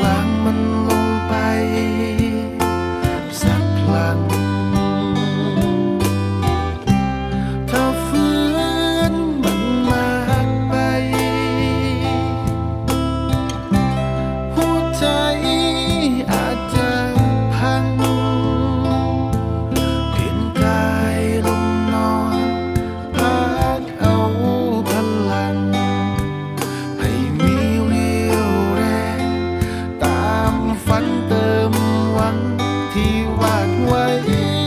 หวางมันลงไป 忘怀。